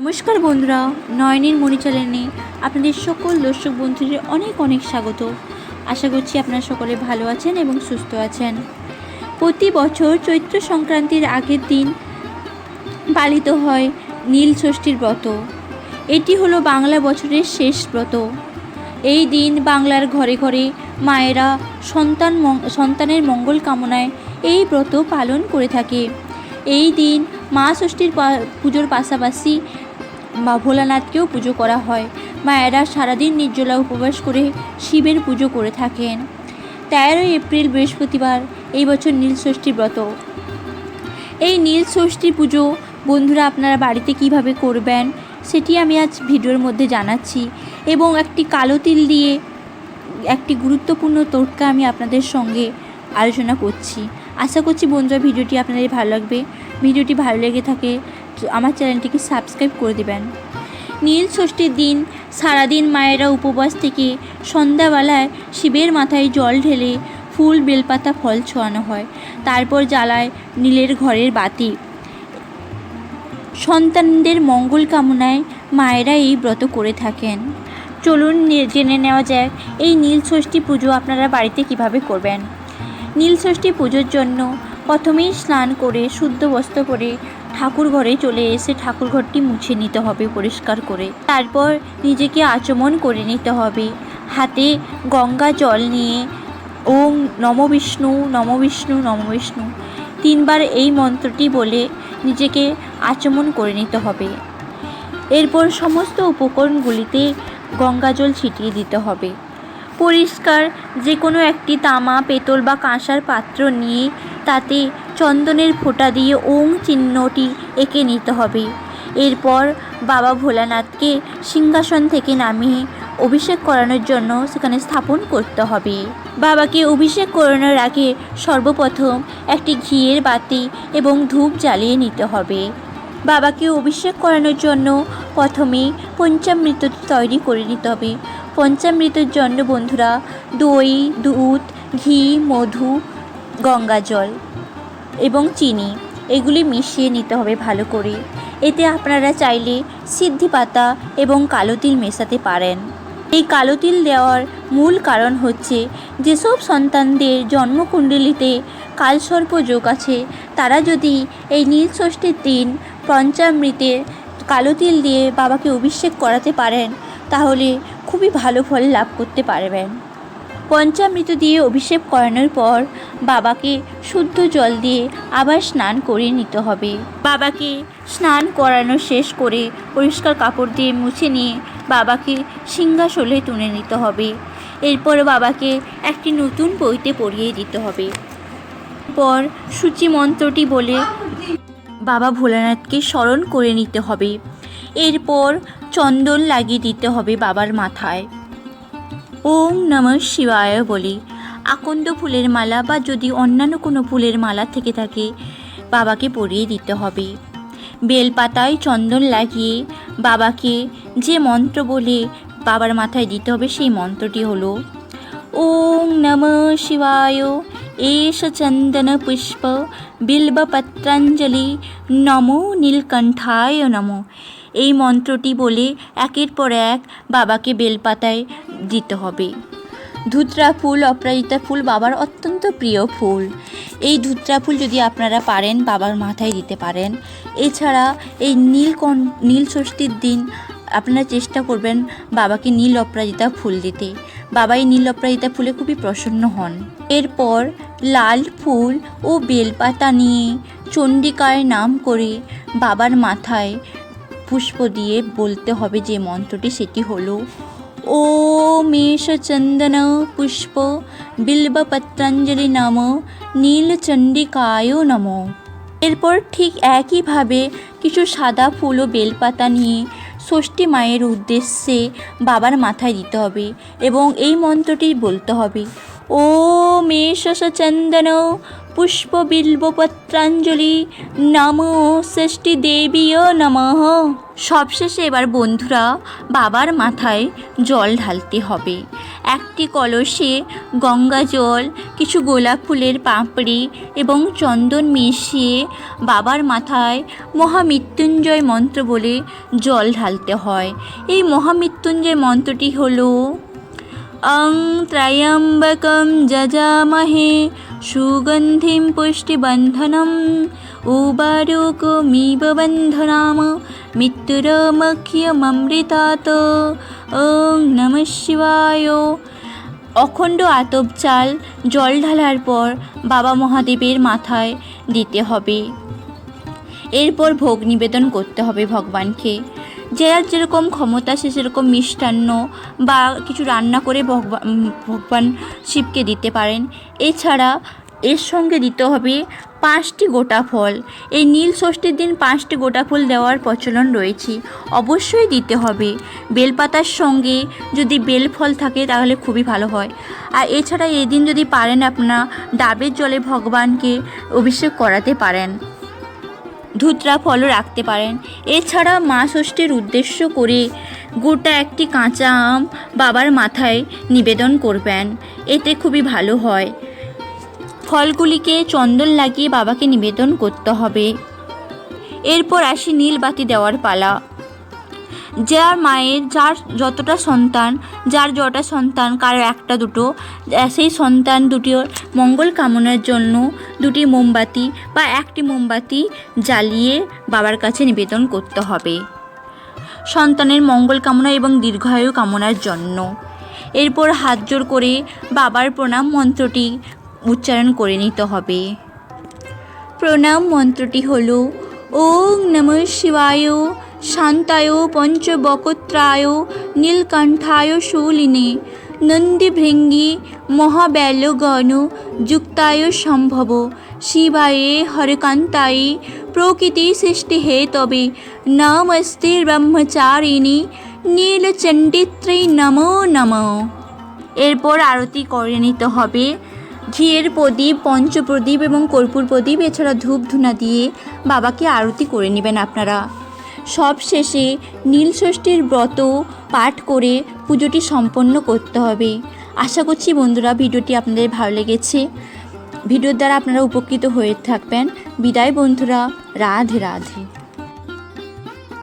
নমস্কার বন্ধুরা, নয়নের মণি চ্যানেলে আপনাদের সকল দর্শক বন্ধুদের অনেক অনেক স্বাগত। আশা করছি আপনারা সকলে ভালো আছেন এবং সুস্থ আছেন। প্রতি বছর চৈত্র সংক্রান্তির আগের দিন পালিত হয় নীল ষষ্ঠীর ব্রত। এটি হলো বাংলা বছরের শেষ ব্রত। এই দিন বাংলার ঘরে ঘরে মায়েরা সন্তান সন্তানের মঙ্গল কামনায় এই ব্রত পালন করে থাকে। এই দিন মা ষষ্ঠীর পুজোর পাশাপাশি মা ভোলানাথকেও পুজো করা হয়। মায়েরা সারাদিন নির্জলা উপবাস করে শিবের পুজো করে থাকেন। তেরোই এপ্রিল বৃহস্পতিবার, এই বছর নীল ষষ্ঠী ব্রত। এই নীল ষষ্ঠী পুজো বন্ধুরা আপনারা বাড়িতে কীভাবে করবেন, সেটি আমি আজ ভিডিওর মধ্যে জানাচ্ছি এবং একটি কালো তিল দিয়ে একটি গুরুত্বপূর্ণ টোটকা আমি আপনাদের সঙ্গে আলোচনা করছি। আশা করছি বন্ধুরা ভিডিওটি আপনাদের ভালো লাগবে। ভিডিওটি ভালো লেগে থাকে আমার চ্যানেলটিকে সাবস্ক্রাইব করে দেবেন। নীল ষষ্ঠীর দিন, সারাদিন মায়েরা উপবাস থেকে সন্ধ্যাবেলায় শিবের মাথায় জল ঢেলে ফুল, বেলপাতা, ফল ছোঁয়ানো হয়। তারপর জ্বালায় নীলের ঘরের বাতি। সন্তানদের মঙ্গল কামনায় মায়েরা এই ব্রত করে থাকেন। চলুন জেনে নেওয়া যাক, এই নীল ষষ্ঠী পুজো আপনারা বাড়িতে কীভাবে করবেন? নীল ষষ্ঠী পুজোর জন্য প্রথমেই স্নান করে শুদ্ধ বস্ত্র পরে ঠাকুর ঘরে চলে এসে ঠাকুর ঘরটি মুছে নিতে হবে পরিষ্কার করে। তারপর নিজেকে আচমন করে নিতে হবে। হাতে গঙ্গা জল নিয়ে ওম নম বিষ্ণু নম বিষ্ণু নম বিষ্ণু তিনবার এই মন্ত্রটি বলে নিজেকে আচমন করে নিতে হবে। এরপর সমস্ত উপকরণগুলিতে গঙ্গাজল ছিটিয়ে দিতে হবে। পরিষ্কার যে কোনো একটি তামা, পেতল বা কাঁসার পাত্র নিয়ে তাতে চন্দনের ফোঁটা দিয়ে ওং চিহ্নটি এঁকে নিতে হবে। এরপর বাবা ভোলানাথকে সিংহাসন থেকে নামিয়ে অভিষেক করানোর জন্য সেখানে স্থাপন করতে হবে। বাবাকে অভিষেক করানোর আগে সর্বপ্রথম একটি ঘিয়ের বাতি এবং ধূপ জ্বালিয়ে নিতে হবে। বাবাকে অভিষেক করানোর জন্য প্রথমে পঞ্চামৃত তৈরি করে নিতে হবে। পঞ্চামৃতের জন্য বন্ধুরা দই, দুধ, ঘি, মধু, গঙ্গা জল এবং চিনি, এগুলি মিশিয়ে নিতে হবে ভালো করে। এতে আপনারা চাইলে সিদ্ধি পাতা এবং কালো তিল মেশাতে পারেন। এই কালো তিল দেওয়ার মূল কারণ হচ্ছে যেসব সন্তানদের জন্মকুণ্ডলিতে কালসর্প যোগ আছে, তারা যদি এই নীল ষষ্ঠীর দিন পঞ্চামৃতে কালো তিল দিয়ে বাবাকে অভিষেক করাতে পারেন, তাহলে খুবই ভালো ফল লাভ করতে পারবেন। পঞ্চামৃত দিয়ে অভিষেক করানোর পর বাবাকে শুদ্ধ জল দিয়ে আবার স্নান করিয়ে নিতে হবে। বাবাকে স্নান করানো শেষ করে পরিষ্কার কাপড় দিয়ে মুছে নিয়ে বাবাকে সিংহাসনে তুলে নিতে হবে। এরপর বাবাকে একটি নতুন বইতে পড়িয়ে দিতে হবে। পর সূচি মন্ত্রটি বলে বাবা ভোলানাথকে স্মরণ করে নিতে হবে। এরপর চন্দন লাগিয়ে দিতে হবে বাবার মাথায়। ওম নমঃ শিবায় বলি। আকন্দ ফুলের মালা বা যদি অন্যান্য কোনো ফুলের মালা থেকে থাকে, বাবাকে পরিয়ে দিতে হবে। বেলপাতায় চন্দন লাগিয়ে বাবাকে যে মন্ত্র বলে বাবার মাথায় দিতে হবে, সেই মন্ত্রটি হলো ওং নমঃ শিবায় চন্দন পুষ্প বিল্বপত্রাঞ্জলি নমো নীলকণ্ঠায় নমো এই মন্ত্রটি বলে একের পর এক বাবাকে বেলপাতায় দিতে হবে। ধুতরা ফুল, অপরাজিতা ফুল বাবার অত্যন্ত প্রিয় ফুল। এই ধুতরা ফুল যদি আপনারা পারেন, বাবার মাথায় দিতে পারেন। এছাড়া এই নীলকণ নীল ষষ্ঠীর দিন আপনারা চেষ্টা করবেন বাবাকে নীল অপরাজিতা ফুল দিতে। বাবা এই নীল অপরাজিতা ফুলে খুবই প্রসন্ন হন। এরপর লাল ফুল ও বেলপাতা নিয়ে চণ্ডিকায় নাম করে বাবার মাথায় পুষ্প দিয়ে বলতে হবে যে মন্ত্রটি সেটি হলো ও মেষ চন্দন পুষ্প বিল্বপত্রাঞ্জলি নম নীলচণ্ডিকায় নম। এরপর ঠিক একইভাবে কিছু সাদা ফুল ও বেলপাতা নিয়ে ষষ্ঠী মায়ের উদ্দেশ্যে বাবার মাথায় দিতে হবে এবং এই মন্ত্রটি বলতে হবে ও মেষ চন্দন পুষ্প বিল্বপত্রাঞ্জলি নমো ষষ্ঠী দেবীয় নমঃ সবশেষে এবার বন্ধুরা বাবার মাথায় জল ঢালতে হবে। একটি কলসে গঙ্গা জল, কিছু গোলাপ ফুলের পাপড়ি এবং চন্দন মিশিয়ে বাবার মাথায় মহামৃত্যুঞ্জয় মন্ত্র বলে জল ঢালতে হয়। এই মহামৃত্যুঞ্জয় মন্ত্রটি হলো অং ত্রয়ম্বকম যজামহে সুগন্ধিম পুষ্টিবন্ধনম উবারুকমিব বন্ধনাম মৃত্যুরমক্ষিয়মৃতাত ওং নম শিবায় অখণ্ড আতপ চাল জল ঢালার পর বাবা মহাদেবের মাথায় দিতে হবে। এরপর ভোগ নিবেদন করতে হবে ভগবানকে। যার যেরকম ক্ষমতা, সে সেরকম মিষ্টান্ন বা কিছু রান্না করে ভগবান ভগবান শিবকে দিতে পারেন। এছাড়া এর সঙ্গে দিতে হবে পাঁচটি গোটা ফল। এই নীল ষষ্ঠীর দিন পাঁচটি গোটা ফুল দেওয়ার প্রচলন রয়েছে। অবশ্যই দিতে হবে। বেলপাতার সঙ্গে যদি বেল ফল থাকে তাহলে খুবই ভালো হয়। আর এছাড়া এই দিন যদি পারেন আপনারা ডাবের জলে ভগবানকে অভিষেক করাতে পারেন। ধুতরা ফলও রাখতে পারেন। এছাড়া মা ষষ্ঠীর উদ্দেশ্য করে গোটা একটি কাঁচা আম বাবার মাথায় নিবেদন করবেন। এতে খুবই ভালো হয়। ফলগুলিকে চন্দন লাগিয়ে বাবাকে নিবেদন করতে হবে। এরপর আসি নীল বাতি দেওয়ার পালা। যার মায়ের, যার যতটা সন্তান, যার যটা সন্তান, কারও একটা দুটো সেই সন্তান দুটির মঙ্গল কামনার জন্য দুটি মোমবাতি বা একটি মোমবাতি জ্বালিয়ে বাবার কাছে নিবেদন করতে হবে। সন্তানের মঙ্গল কামনা এবং দীর্ঘায়ু কামনার জন্য। এরপর হাত জোর করে বাবার প্রণাম মন্ত্রটি উচ্চারণ করে নিতে হবে। প্রণাম মন্ত্রটি হল, ওং নম শিবায় শান্তায় পঞ্চবকত্রায় নীলকণ্ঠায় শূলিনে, নন্দীভৃঙ্গি মহাব্যালগণ যুক্তায় সম্ভব, শিবায়ে হরকান্তায় প্রকৃতি সৃষ্টি হে তবে, নমস্তে ব্রহ্মচারিণী নীলচণ্ডিত্রী নমো নমঃ। এরপর আরতি করে নিতে হবে। ঘিয়ের প্রদীপ, পঞ্চপ্রদীপ এবং কর্পূর প্রদীপ এছাড়া ধূপ ধুনা দিয়ে বাবাকে আরতি করে নেবেন আপনারা। সব শেষে নীল ষষ্ঠীর ব্রত পাঠ করে পুজোটি সম্পন্ন করতে হবে। আশা করছি বন্ধুরা ভিডিওটি আপনাদের ভালো লেগেছে। ভিডিওর দ্বারা আপনারা উপকৃত হয়ে থাকবেন। বিদায় বন্ধুরা, রাধে রাধে।